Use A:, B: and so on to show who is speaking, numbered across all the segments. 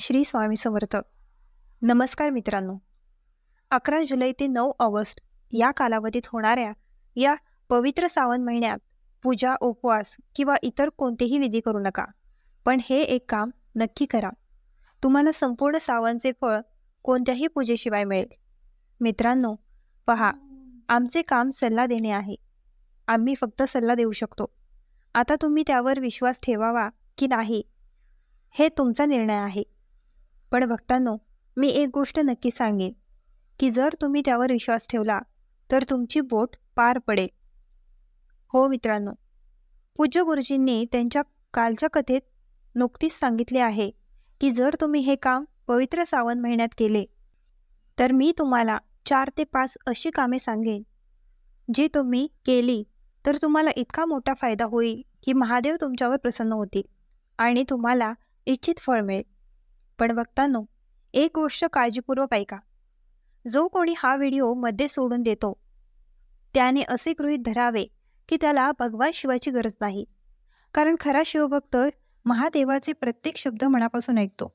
A: श्री स्वामी समर्थ. नमस्कार मित्रांनो. अकरा जुलै ते नऊ ऑगस्ट या कालावधीत होणाऱ्या या पवित्र सावन महिन्यात पूजा उपवास किंवा इतर कोणतेही विधी करू नका. पण हे एक काम नक्की करा. तुम्हाला संपूर्ण सावनचे फळ कोणत्याही पूजेशिवाय मिळेल. मित्रांनो पहा आमचे काम सल्ला देणे आहे. आम्ही फक्त सल्ला देऊ शकतो. आता तुम्ही त्यावर विश्वास ठेवावा की नाही हे तुमचा निर्णय आहे. पण भक्तांनो मी एक गोष्ट नक्की सांगेन की जर तुम्ही त्यावर विश्वास ठेवला तर तुमची बोट पार पडेल. हो मित्रांनो पूज्य गुरुजींनी त्यांच्या कालच्या कथेत नुकतीच सांगितले आहे की जर तुम्ही हे काम पवित्र सावन महिन्यात केले तर मी तुम्हाला चार ते पाच अशी कामे सांगेन. जी तुम्ही केली तर तुम्हाला इतका मोठा फायदा होईल की महादेव तुमच्यावर प्रसन्न होतील आणि तुम्हाला इच्छित फळ मिळेल. पण बघतानो एक गोष्ट काळजीपूर्वक ऐका. जो कोणी हा व्हिडिओमध्ये सोडून देतो त्याने असे गृहीत धरावे की त्याला भगवान शिवाची गरज नाही. कारण खरा शिवभक्त महादेवाचे प्रत्येक शब्द मनापासून ऐकतो.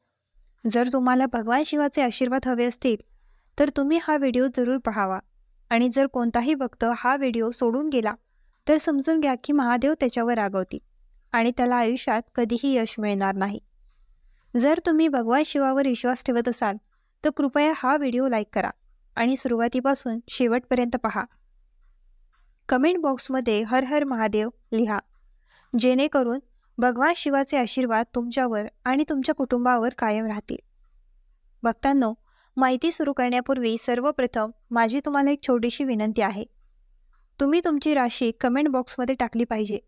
A: जर तुम्हाला भगवान शिवाचे आशीर्वाद हवे असतील तर तुम्ही हा व्हिडिओ जरूर पाहावा. आणि जर कोणताही भक्त हा व्हिडिओ सोडून गेला तर समजून घ्या की महादेव त्याच्यावर रागवतील आणि त्याला आयुष्यात कधीही यश मिळणार नाही. जर तुम्ही भगवान शिवावर विश्वास ठेवत असाल तर कृपया हा व्हिडिओ लाईक करा आणि सुरुवातीपासून शेवटपर्यंत पहा. कमेंट बॉक्समध्ये हर हर महादेव लिहा. जेणेकरून भगवान शिवाचे आशीर्वाद तुमच्यावर आणि तुमच्या कुटुंबावर कायम राहतील. भक्तांनो माहिती सुरू करण्यापूर्वी सर्वप्रथम माझी तुम्हाला एक छोटीशी विनंती आहे. तुम्ही तुमची राशी कमेंट बॉक्समध्ये टाकली पाहिजे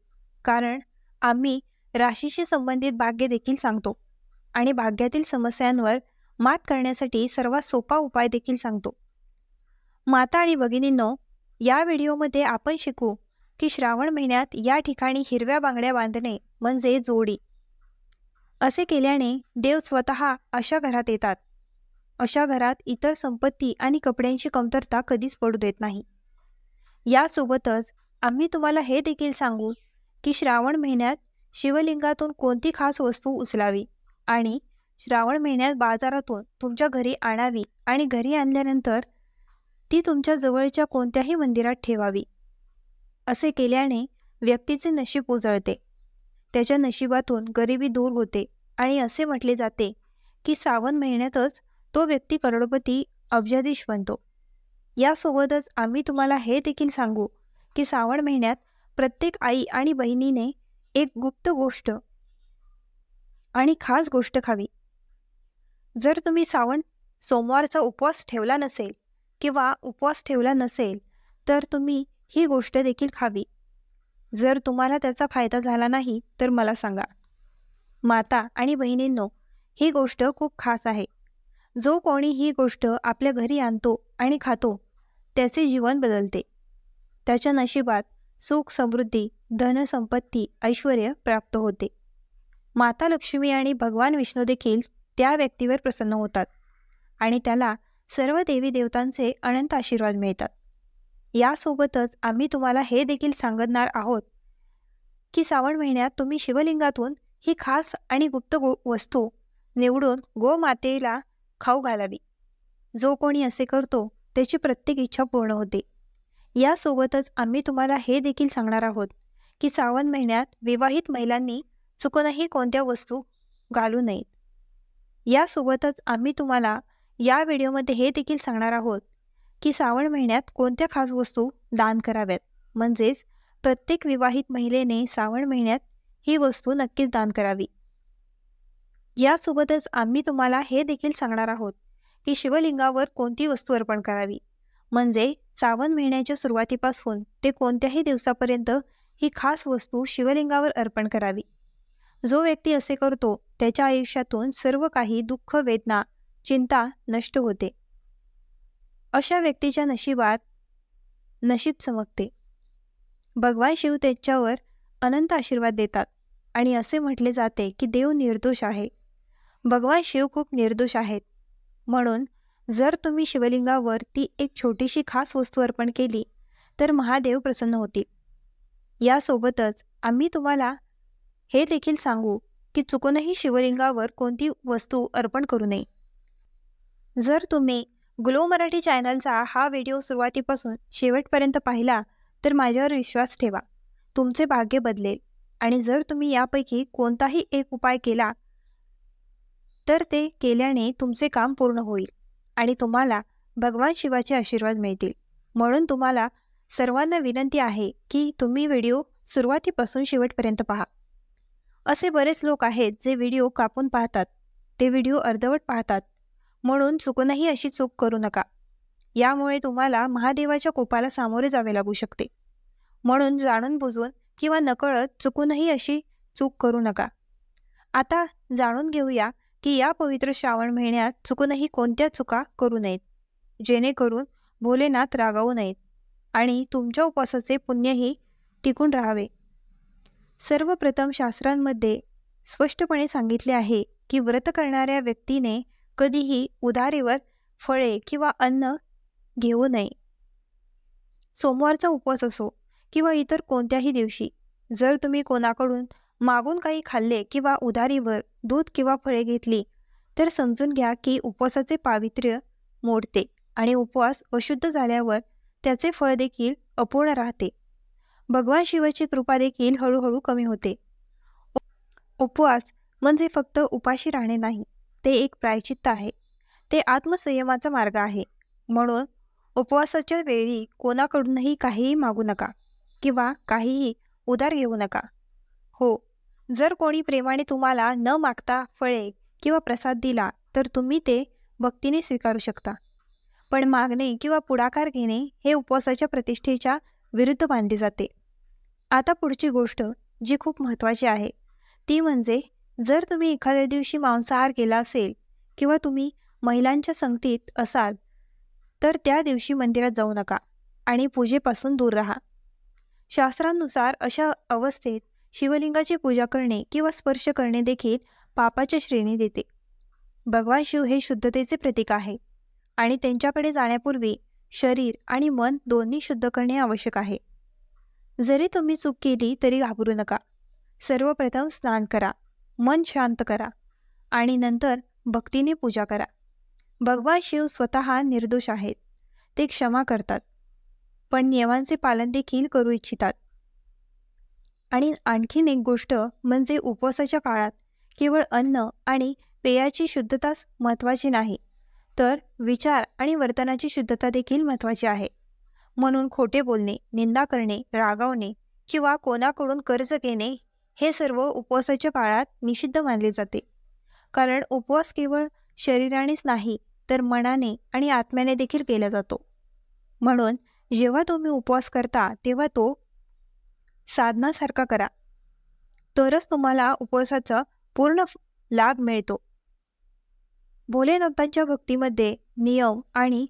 A: कारण आम्ही राशीशी संबंधित भाग्य देखील सांगतो. आणि भाग्यातील समस्यांवर मात करण्यासाठी सर्वात सोपा उपाय देखील सांगतो. माता आणि भगिनींनो या व्हिडिओमध्ये आपण शिकू की श्रावण महिन्यात या ठिकाणी हिरव्या बांगड्या बांधणे म्हणजे जोडी. असे केल्याने देव स्वतः अशा घरात येतात. अशा घरात इतर संपत्ती आणि कपड्यांची कमतरता कधीच पडू देत नाही. यासोबतच आम्ही तुम्हाला हे देखील सांगू की श्रावण महिन्यात शिवलिंगातून कोणती खास वस्तू उचलावी? आणि श्रावण महिन्यात बाजारातून तुमच्या घरी आणावी आणि घरी आणल्यानंतर ती तुमच्या जवळच्या कोणत्याही मंदिरात ठेवावी. असे केल्याने व्यक्तीचे नशीब उजळते. त्याच्या नशिबातून गरिबी दूर होते आणि असे म्हटले जाते की सावन महिन्यातच तो व्यक्ती करोडपती अब्जाधीश बनतो. यासोबतच आम्ही तुम्हाला हे देखील सांगू की श्रावण महिन्यात प्रत्येक आई आणि बहिणीने एक गुप्त गोष्ट आणि खास गोष्ट खावी. जर तुम्ही सावण सोमवारचा उपवास ठेवला नसेल किंवा उपवास ठेवला नसेल तर तुम्ही ही गोष्ट देखील खावी. जर तुम्हाला त्याचा फायदा झाला नाही तर मला सांगा. माता आणि बहिणींनो ही गोष्ट खूप खास आहे. जो कोणी ही गोष्ट आपल्या घरी आणतो आणि खातो त्याचे जीवन बदलते. त्याच्या नशिबात सुख समृद्धी धनसंपत्ती ऐश्वर प्राप्त होते. माता लक्ष्मी आणि भगवान विष्णू देखील त्या व्यक्तीवर प्रसन्न होतात आणि त्याला सर्व देवी देवतांचे अनंत आशीर्वाद मिळतात. यासोबतच आम्ही तुम्हाला हे देखील सांगणार आहोत की श्रावण महिन्यात तुम्ही शिवलिंगातून ही खास आणि गुप्त गो वस्तू निवडून गोमातेला खाऊ घालावी. जो कोणी असे करतो त्याची प्रत्येक इच्छा पूर्ण होते. यासोबतच आम्ही तुम्हाला हे देखील सांगणार आहोत की श्रावण महिन्यात विवाहित महिलांनी चुकूनही कोणत्या वस्तू घालू नयेत. यासोबतच आम्ही तुम्हाला या व्हिडिओमध्ये हे देखील सांगणार आहोत की श्रावण महिन्यात कोणत्या खास वस्तू दान कराव्यात. म्हणजेच प्रत्येक विवाहित महिलेने श्रावण महिन्यात ही वस्तू नक्कीच दान करावी. यासोबतच आम्ही तुम्हाला हे देखील सांगणार आहोत की शिवलिंगावर कोणती वस्तू अर्पण करावी. म्हणजे श्रावण महिन्याच्या सुरुवातीपासून ते कोणत्याही दिवसापर्यंत ही खास वस्तू शिवलिंगावर अर्पण करावी. जो व्यक्ती असे करतो त्याच्या आयुष्यातून सर्व काही दुःख वेदना चिंता नष्ट होते. अशा व्यक्तीच्या नशिबात नशीब चमकते. भगवान शिव त्याच्यावर अनंत आशीर्वाद देतात आणि असे म्हटले जाते की देव निर्दोष आहे. भगवान शिव खूप निर्दोष आहेत. म्हणून जर तुम्ही शिवलिंगावर ती एक छोटीशी खास वस्तू अर्पण केली तर महादेव प्रसन्न होतील. यासोबतच आम्ही तुम्हाला हे देखील सांगू की चुकूनही शिवलिंगावर कोणती वस्तू अर्पण करू नये. जर तुम्ही ग्लो मराठी चॅनलचा हा व्हिडिओ सुरुवातीपासून शेवटपर्यंत पाहिला तर माझ्यावर विश्वास ठेवा. तुमचे भाग्य बदलेल. आणि जर तुम्ही यापैकी कोणताही एक उपाय केला तर ते केल्याने तुमचे काम पूर्ण होईल आणि तुम्हाला भगवान शिवाचे आशीर्वाद मिळतील. म्हणून तुम्हाला सर्वांना विनंती आहे की तुम्ही व्हिडिओ सुरुवातीपासून शेवटपर्यंत पहा. असे बरेच लोक आहेत जे व्हिडिओ कापून पाहतात. ते व्हिडिओ अर्धवट पाहतात. म्हणून चुकूनही अशी चूक करू नका. यामुळे तुम्हाला महादेवाच्या कोपाला सामोरे जावे लागू शकते. म्हणून जाणून बुजून किंवा नकळत चुकूनही अशी चूक करू नका. आता जाणून घेऊया की या पवित्र श्रावण महिन्यात चुकूनही कोणत्या चुका करू नयेत जेणेकरून भोलेनाथ रागावू नयेत आणि तुमच्या उपवासाचे पुण्यही टिकून राहावे. सर्वप्रथम शास्त्रांमध्ये स्पष्टपणे सांगितले आहे की व्रत करणाऱ्या व्यक्तीने कधीही उधारीवर फळे किंवा अन्न घेऊ नये. सोमवारचा उपवास असो किंवा इतर कोणत्याही दिवशी जर तुम्ही कोणाकडून मागून काही खाल्ले किंवा उधारीवर दूध किंवा फळे घेतली तर समजून घ्या की उपवासाचे पावित्र्य मोडते आणि उपवास अशुद्ध झाल्यावर त्याचे फळ देखील अपूर्ण राहते. भगवान शिवाची कृपा देखील हळूहळू कमी होते. उपवास म्हणजे फक्त उपाशी राहणे नाही ते एक प्रायचित्त आहे. ते आत्मसंयमाचा मार्ग आहे. म्हणून उपवासाच्या वेळी कोणाकडूनही काहीही मागू नका किंवा काहीही उदार घेऊ नका. हो जर कोणी प्रेमाने तुम्हाला न मागता फळे किंवा प्रसाद दिला तर तुम्ही ते भक्तीने स्वीकारू शकता. पण मागणे किंवा पुढाकार घेणे हे उपवासाच्या प्रतिष्ठेच्या विरुद्ध मानले जाते. आता पुढची गोष्ट जी खूप महत्त्वाची आहे. ती म्हणजे जर तुम्ही एखाद्या दिवशी मांसाहार केला असेल किंवा तुम्ही महिलांच्या संगतीत असाल तर त्या दिवशी मंदिरात जाऊ नका आणि पूजेपासून दूर राहा. शास्त्रांनुसार अशा अवस्थेत शिवलिंगाची पूजा करणे किंवा स्पर्श करणे देखील पापाच्या श्रेणी देते. भगवान शिव हे शुद्धतेचे प्रतीक आहे आणि त्यांच्याकडे जाण्यापूर्वी शरीर आणि मन दोन्ही शुद्ध करणे आवश्यक आहे. जरी तुम्ही चूक केली तरी घाबरू नका. सर्वप्रथम स्नान करा. मन शांत करा. आणि नंतर भक्तीने पूजा करा. भगवान शिव स्वतः निर्दोष आहेत. ते क्षमा करतात. पण नियमांचे पालन देखील करू इच्छितात. आणि आणखीन एक गोष्ट म्हणजे उपवासाच्या काळात केवळ अन्न आणि पेयाची शुद्धताच महत्त्वाची नाही तर विचार आणि वर्तनाची शुद्धता देखील महत्त्वाची आहे. म्हणून खोटे बोलणे निंदा करणे रागावणे किंवा कोणाकडून कर्ज घेणे हे सर्व उपवासाच्या काळात निषिद्ध मानले जाते. कारण उपवास केवळ शरीरानेच नाही तर मनाने आणि आत्म्याने देखील केला जातो. म्हणून जेव्हा तुम्ही उपवास करता तेव्हा तो साधनासारखा करा. तरच तुम्हाला उपवासाचा पूर्ण लाभ मिळतो. भोलेनाथांच्या भक्तीमध्ये नियम आणि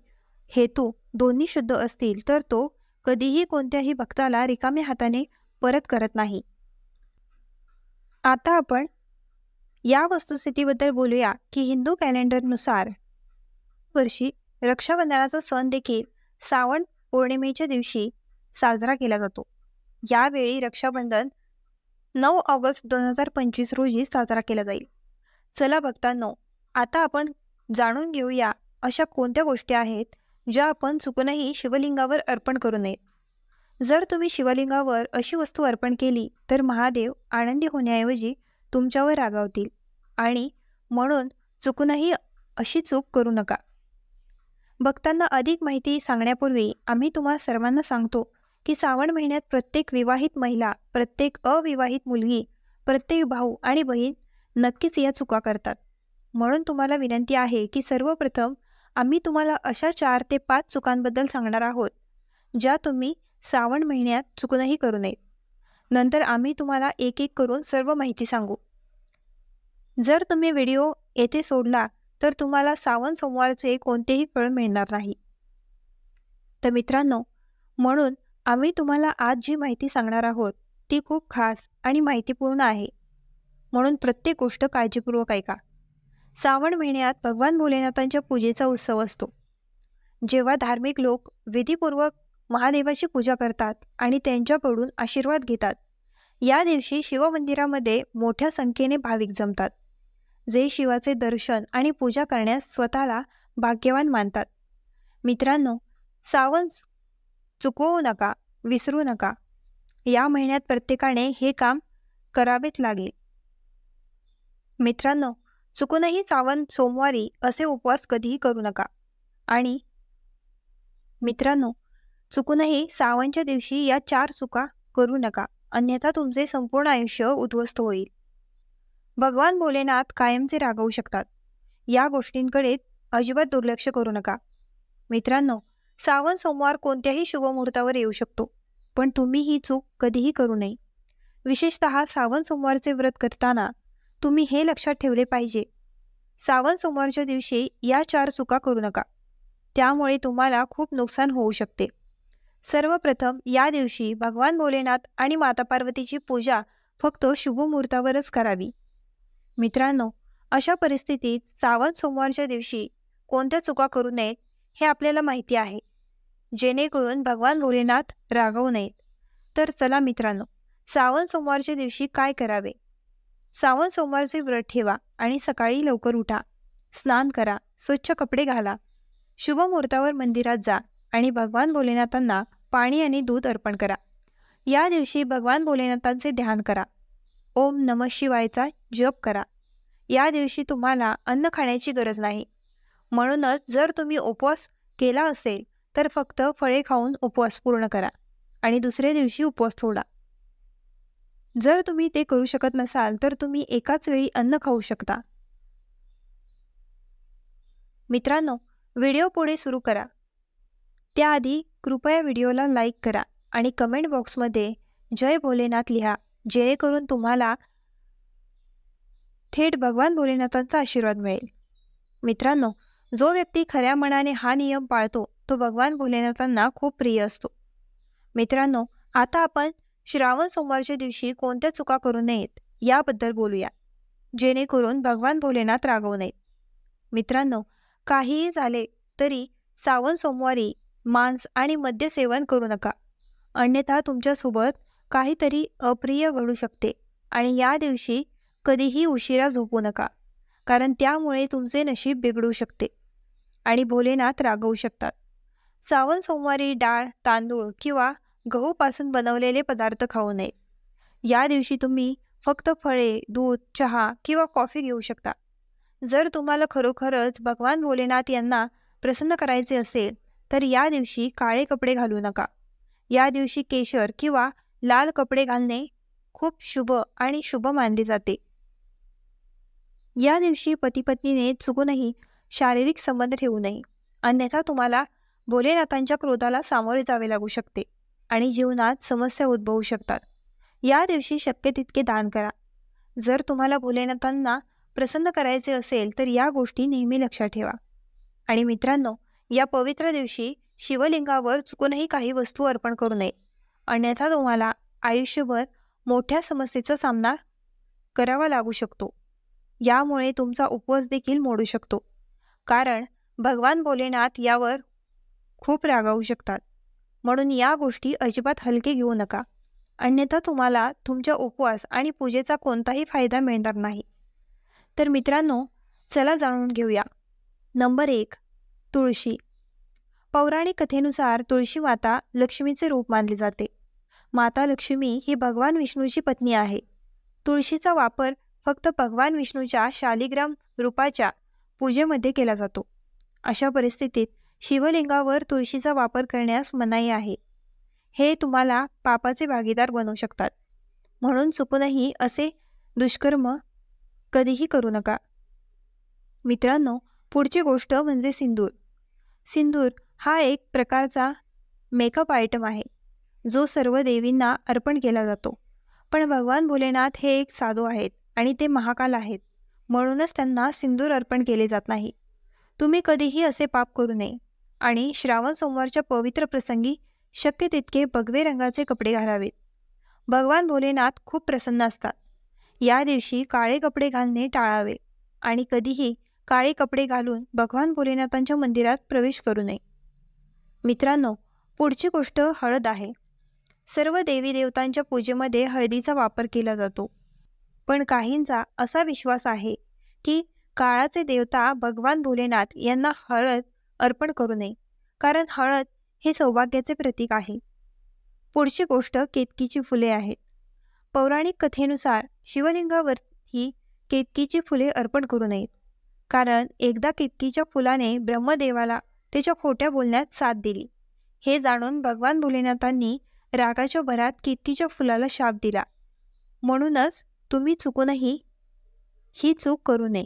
A: हेतू दोन्ही शुद्ध असतील तर तो कधीही कोणत्याही भक्ताला रिकाम्या हाताने परत करत नाही. आता आपण या वस्तुस्थितीबद्दल बोलूया की हिंदू कॅलेंडरनुसार वर्षी रक्षाबंधनाचा सण देखील श्रावण पौर्णिमेच्या दिवशी साजरा केला जातो. यावेळी रक्षाबंधन नऊ ऑगस्ट दोन हजार पंचवीस रोजी साजरा केला जाईल. चला बघतानो आता आपण जाणून घेऊया अशा कोणत्या गोष्टी आहेत ज्या आपण चुकूनही शिवलिंगावर अर्पण करू नये. जर तुम्ही शिवलिंगावर अशी वस्तू अर्पण केली तर महादेव आनंदी होण्याऐवजी तुमच्यावर रागावतील आणि म्हणून चुकूनही अशी चूक करू नका. भक्तांना अधिक माहिती सांगण्यापूर्वी आम्ही तुम्हा सर्वांना सांगतो की श्रावण महिन्यात प्रत्येक विवाहित महिला प्रत्येक अविवाहित मुलगी प्रत्येक भाऊ आणि बहीण नक्कीच या चुका करतात. म्हणून तुम्हाला विनंती आहे की सर्वप्रथम आम्ही तुम्हाला अशा चार ते पाच चुकांबद्दल सांगणार आहोत ज्या तुम्ही श्रावण महिन्यात चुकूनही करू नयेत नंतर आम्ही तुम्हाला एक एक करून सर्व माहिती सांगू. जर तुम्ही व्हिडिओ येथे सोडला तर तुम्हाला सावन सोमवारचे कोणतेही फळ मिळणार नाही. तर मित्रांनो म्हणून आम्ही तुम्हाला आज जी माहिती सांगणार आहोत ती खूप खास आणि माहितीपूर्ण आहे. म्हणून प्रत्येक गोष्ट काळजीपूर्वक ऐका. श्रावण महिन्यात भगवान भोलेनाथांच्या पूजेचा उत्सव असतो. जेव्हा धार्मिक लोक विधीपूर्वक महादेवाची पूजा करतात आणि त्यांच्याकडून आशीर्वाद घेतात या दिवशी शिवमंदिरामध्ये मोठ्या संख्येने भाविक जमतात जे शिवाचे दर्शन आणि पूजा करण्यास स्वतःला भाग्यवान मानतात. मित्रांनो सावन चुकवू नका विसरू नका. या महिन्यात प्रत्येकाने हे काम करावेच लागेल. मित्रांनो चुकूनही सावन सोमवारी असे उपवास कधीही करू नका. आणि मित्रांनो चुकूनही सावनच्या दिवशी या चार चुका करू नका. अन्यथा तुमचे संपूर्ण आयुष्य उद्ध्वस्त होईल. भगवान भोलेनाथ कायमचे रागवू शकतात. या गोष्टींकडे अजिबात दुर्लक्ष करू नका. मित्रांनो सावन सोमवार कोणत्याही शुभमुहूर्तावर येऊ शकतो पण तुम्ही ही चूक कधीही करू नये. विशेषत सावन सोमवारचे व्रत करताना तुम्ही हे लक्षात ठेवले पाहिजे. सावन सोमवारच्या दिवशी या चार चुका करू नका. त्यामुळे तुम्हाला खूप नुकसान होऊ शकते. सर्वप्रथम या दिवशी भगवान भोलेनाथ आणि माता पार्वतीची पूजा फक्त शुभमुहूर्तावरच करावी. मित्रांनो अशा परिस्थितीत सावन सोमवारच्या दिवशी कोणत्या चुका करू नयेत हे आपल्याला माहिती आहे. जेणेकरून भगवान भोलेनाथ रागवू नयेत. तर चला मित्रांनो सावन सोमवारच्या दिवशी काय करावे? सावन सोमवारचे व्रत ठेवा आणि सकाळी लवकर उठा. स्नान करा स्वच्छ कपडे घाला. शुभ मुहूर्तावर मंदिरात जा आणि भगवान भोलेनाथांना पाणी आणि दूध अर्पण करा. या दिवशी भगवान भोलेनाथांचे ध्यान करा. ओम नम शिवायचा जप करा. या दिवशी तुम्हाला अन्न खाण्याची गरज नाही. म्हणूनच जर तुम्ही उपवास केला असेल तर फक्त फळे खाऊन उपवास पूर्ण करा आणि दुसऱ्या दिवशी उपवास सोडा. जर तुम्ही ते करू शकत नसाल तर तुम्ही एकाच वेळी अन्न खाऊ शकता. मित्रांनो व्हिडिओ पुढे सुरू करा. त्याआधी कृपया व्हिडिओला लाईक करा आणि कमेंट बॉक्समध्ये जय भोलेनाथ लिहा जेणेकरून तुम्हाला थेट भगवान भोलेनाथांचा आशीर्वाद मिळेल. मित्रांनो जो व्यक्ती खऱ्या मनाने हा नियम पाळतो तो भगवान भोलेनाथांना खूप प्रिय असतो. मित्रांनो आता आपण श्रावण सोमवारच्या दिवशी कोणत्या चुका करू नयेत याबद्दल बोलूया. जेणेकरून भगवान भोलेनाथ रागवू नयेत. मित्रांनो काहीही झाले तरी सावन सोमवारी मांस आणि मद्य सेवन करू नका. अन्यथा तुमच्यासोबत काहीतरी अप्रिय घडू शकते आणि या दिवशी कधीही उशिरा झोपू नका कारण त्यामुळे तुमचे नशीब बिघडू शकते आणि भोलेनाथ रागवू शकतात. सावन सोमवारी डाळ तांदूळ किंवा गहूपासून बनवलेले पदार्थ खाऊ नये. या दिवशी तुम्ही फक्त फळे दूध चहा किंवा कॉफी घेऊ शकता. जर तुम्हाला खरोखरच भगवान भोलेनाथ यांना प्रसन्न करायचे असेल तर या दिवशी काळे कपडे घालू नका. या दिवशी केशर किंवा लाल कपडे घालणे खूप शुभ आणि शुभ मानले जाते. या दिवशी पतीपत्नीने चुकूनही शारीरिक संबंध ठेवू नये. अन्यथा तुम्हाला भोलेनाथांच्या क्रोधाला सामोरे जावे लागू शकते. आणि जीवनात समस्या उद्भवू शकतात. या दिवशी शक्य तितके दान करा. जर तुम्हाला भोलेनाथांना प्रसन्न करायचे असेल तर या गोष्टी नेहमी लक्षात ठेवा. आणि मित्रांनो या पवित्र दिवशी शिवलिंगावर चुकूनही काही वस्तू अर्पण करू नये. अन्यथा तुम्हाला आयुष्यभर मोठ्या समस्येचा सामना करावा लागू शकतो. यामुळे तुमचा उपवास देखील मोडू शकतो. कारण भगवान भोलेनाथ यावर खूप रागावू शकतात. म्हणून या गोष्टी अजिबात हलके घेऊ नका. अन्यथा तुम्हाला तुमच्या उपवास आणि पूजेचा कोणताही फायदा मिळणार नाही. तर मित्रांनो चला जाणून घेऊया. नंबर एक तुळशी. पौराणिक कथेनुसार तुळशी माता लक्ष्मीचे रूप मानले जाते. माता लक्ष्मी ही भगवान विष्णूची पत्नी आहे. तुळशीचा वापर फक्त भगवान विष्णूच्या शालिग्राम रूपाच्या पूजेमध्ये केला जातो. अशा परिस्थितीत शिवलिंगावर तुळशीचा वापर करण्यास मनाई आहे. हे तुम्हाला पापाचे भागीदार बनवू शकतात. म्हणून चुकूनही असे दुष्कर्म कधीही करू नका. मित्रांनो पुढची गोष्ट म्हणजे सिंदूर. सिंदूर हा एक प्रकारचा मेकअप आयटम आहे जो सर्व देवींना अर्पण केला जातो. पण भगवान भोलेनाथ हे एक साधू आहेत आणि ते महाकाल आहेत. म्हणूनच त्यांना सिंदूर अर्पण केले जात नाही. तुम्ही कधीही असे पाप करू नये. आणि श्रावण सोमवारच्या पवित्र प्रसंगी शक्य तितके भगवे रंगाचे कपडे घालावेत. भगवान भोलेनाथ खूप प्रसन्न असतात. या दिवशी काळे कपडे घालणे टाळावे आणि कधीही काळे कपडे घालून भगवान भोलेनाथांच्या मंदिरात प्रवेश करू नये. मित्रांनो पुढची गोष्ट हळद आहे. सर्व देवी देवतांच्या पूजेमध्ये हळदीचा वापर केला जातो. पण काहींचा असा विश्वास आहे की काळाचे देवता भगवान भोलेनाथ यांना हळद अर्पण करू नये. कारण हळद हे सौभाग्याचे प्रतीक आहे. पुढची गोष्ट केतकीची फुले आहेत पौराणिक कथेनुसार शिवलिंगावर ही केतकीची फुले अर्पण करू नयेत कारण एकदा केतकीच्या फुलाने ब्रह्मदेवाला त्याच्या खोट्या बोलण्यात साथ दिली. हे जाणून भगवान भोलेनाथांनी रागाच्या भरात केतकीच्या फुलाला शाप दिला. म्हणूनच तुम्ही चुकूनही ही चूक करू नये.